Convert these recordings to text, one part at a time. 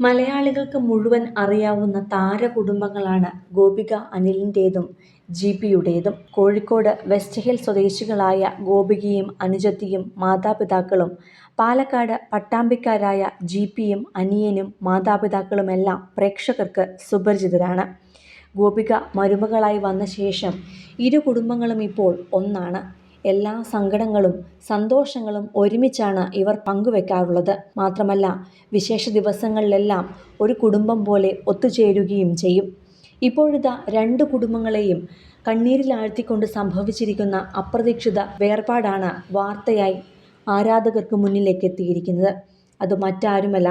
മലയാളികൾക്ക് മുഴുവൻ അറിയാവുന്ന താരകുടുംബങ്ങളാണ് ഗോപിക അനിലിന്റേതും ജിപിയുടേതും. കോഴിക്കോട് വെസ്റ്റ് ഹിൽ സ്വദേശികളായ ഗോപികയും അനുജത്തിയും മാതാപിതാക്കളും പാലക്കാട് പട്ടാമ്പിക്കാരായ ജി പിയും അനിയനും മാതാപിതാക്കളുമെല്ലാം പ്രേക്ഷകർക്ക് സുപരിചിതരാണ്. ഗോപിക മരുമകളായി വന്ന ശേഷം ഇരു കുടുംബങ്ങളും ഇപ്പോൾ ഒന്നാണ്. എല്ലാ സങ്കടങ്ങളും സന്തോഷങ്ങളും ഒരുമിച്ചാണ് ഇവർ പങ്കുവെക്കാറുള്ളത്. മാത്രമല്ല വിശേഷ ദിവസങ്ങളിലെല്ലാം ഒരു കുടുംബം പോലെ ഒത്തുചേരുകയും ചെയ്യും. ഇപ്പോഴിതാ രണ്ട് കുടുംബങ്ങളെയും കണ്ണീരിലാഴ്ത്തിക്കൊണ്ട് സംഭവിച്ചിരിക്കുന്ന അപ്രതീക്ഷിത വേർപാടാണ് വാർത്തയായി ആരാധകർക്ക് മുന്നിലേക്ക് എത്തിയിരിക്കുന്നത് അത് മറ്റാരുമല്ല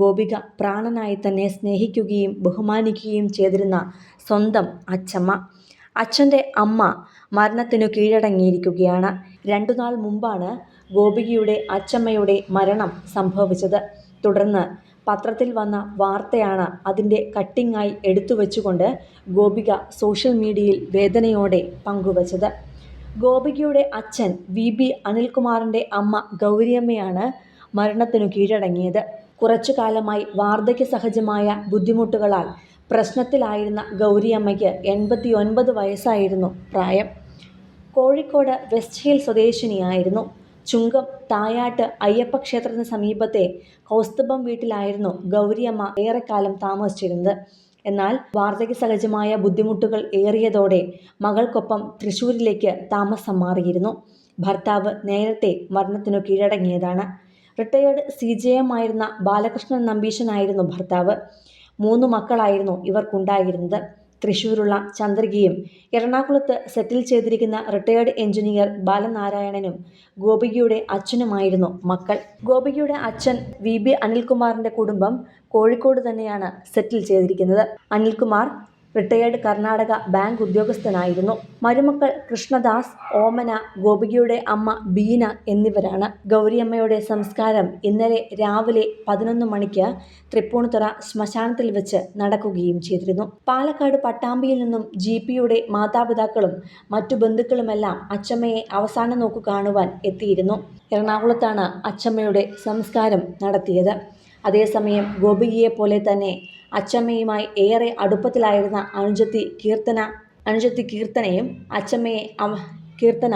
ഗോപിക പ്രാണനായി തന്നെ സ്നേഹിക്കുകയും ബഹുമാനിക്കുകയും ചെയ്തിരുന്ന സ്വന്തം അച്ചമ്മ. അച്ഛന്റെ അമ്മ മരണത്തിനു കീഴടങ്ങിയിരിക്കുകയാണ്. രണ്ടു നാൾ മുമ്പാണ് ഗോപികയുടെ അച്ഛമ്മയുടെ മരണം സംഭവിച്ചത്. തുടർന്ന് പത്രത്തിൽ വന്ന വാർത്തയാണ് അതിന്റെ കട്ടിങ്ങായി എടുത്തു വെച്ചുകൊണ്ട് ഗോപിക സോഷ്യൽ മീഡിയയിൽ വേദനയോടെ പങ്കുവച്ചത്. ഗോപികയുടെ അച്ഛൻ വി. ബി. അനിൽകുമാറിന്റെ അമ്മ ഗൗരിയമ്മയാണ് മരണത്തിനു കീഴടങ്ങിയത്. കുറച്ചു കാലമായി വാർദ്ധക്യ സഹജമായ ബുദ്ധിമുട്ടുകളാൽ പ്രശ്നത്തിലായിരുന്ന ഗൗരിയമ്മയ്ക്ക് എൺപത്തിയൊൻപത് വയസ്സായിരുന്നു പ്രായം. കോഴിക്കോട് വെസ്റ്റ് ഹിൽ സ്വദേശിനിയായിരുന്നു. ചുങ്കം തായാട്ട് അയ്യപ്പ ക്ഷേത്രത്തിന് സമീപത്തെ കൗസ്തുഭം വീട്ടിലായിരുന്നു ഗൗരിയമ്മ ഏറെക്കാലം താമസിച്ചിരുന്നത്. എന്നാൽ വാർദ്ധക്യ സഹജമായ ബുദ്ധിമുട്ടുകൾ ഏറിയതോടെ മകൾക്കൊപ്പം തൃശ്ശൂരിലേക്ക് താമസം മാറിയിരുന്നു. ഭർത്താവ് നേരത്തെ മരണത്തിനു കീഴടങ്ങിയതാണ്. റിട്ടയേർഡ് സിജെഎം ആയിരുന്ന ബാലകൃഷ്ണൻ നമ്പീശനായിരുന്നു ഭർത്താവ്. മൂന്നു മക്കളായിരുന്നു ഇവർക്കുണ്ടായിരുന്നത്. തൃശ്ശൂരുള്ള ചന്ദ്രികയും എറണാകുളത്ത് സെറ്റിൽ ചെയ്തിരിക്കുന്ന റിട്ടയേർഡ് എഞ്ചിനീയർ ബാലനാരായണനും ഗോപികയുടെ അച്ഛനുമായിരുന്നു മക്കൾ. ഗോപികയുടെ അച്ഛൻ വി. ബി. അനിൽകുമാറിന്റെ കുടുംബം കോഴിക്കോട് തന്നെയാണ് സെറ്റിൽ ചെയ്തിരിക്കുന്നത്. അനിൽകുമാർ റിട്ടയേർഡ് കർണാടക ബാങ്ക് ഉദ്യോഗസ്ഥനായിരുന്നു. മരുമക്കൾ കൃഷ്ണദാസ്, ഓമന, ഗോപികയുടെ അമ്മ ബീന എന്നിവരാണ്. ഗൗരിയമ്മയുടെ സംസ്കാരം ഇന്നലെ രാവിലെ പതിനൊന്ന് മണിക്ക് തൃപ്പൂണിത്തുറ ശ്മശാനത്തിൽ വെച്ച് നടക്കുകയും ചെയ്തിരുന്നു. പാലക്കാട് പട്ടാമ്പിയിൽ നിന്നും ജി പിയുടെ മാതാപിതാക്കളും മറ്റു ബന്ധുക്കളുമെല്ലാം അച്ചമ്മയെ അവസാന നോക്കു കാണുവാൻ എത്തിയിരുന്നു. എറണാകുളത്താണ് അച്ചമ്മയുടെ സംസ്കാരം നടത്തിയത്. അതേസമയം ഗോപികയെ പോലെ തന്നെ അച്ചമ്മയുമായി ഏറെ അടുപ്പത്തിലായിരുന്ന അനുജത്തി കീർത്തന അനുജത്തി കീർത്തനയും അച്ചമ്മയെ അവ കീർത്തന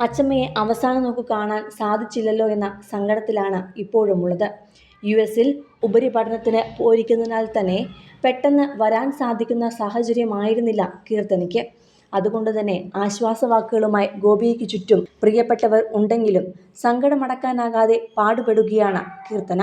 അച്ചമ്മയെ അവസാനം നോക്ക് കാണാൻ സാധിച്ചില്ലല്ലോ എന്ന സങ്കടത്തിലാണ് ഇപ്പോഴുമുള്ളത്. യു എസിൽ ഉപരിപഠനത്തിന് പോയിരിക്കുന്നതിനാൽ തന്നെ പെട്ടെന്ന് വരാൻ സാധിക്കുന്ന സാഹചര്യമായിരുന്നില്ല കീർത്തനയ്ക്ക്. അതുകൊണ്ട് തന്നെ ആശ്വാസവാക്കുകളുമായി ഗോപിയ്ക്ക് ചുറ്റും പ്രിയപ്പെട്ടവർ ഉണ്ടെങ്കിലും സങ്കടമടക്കാനാകാതെ പാടുപെടുകയാണ് കീർത്തന.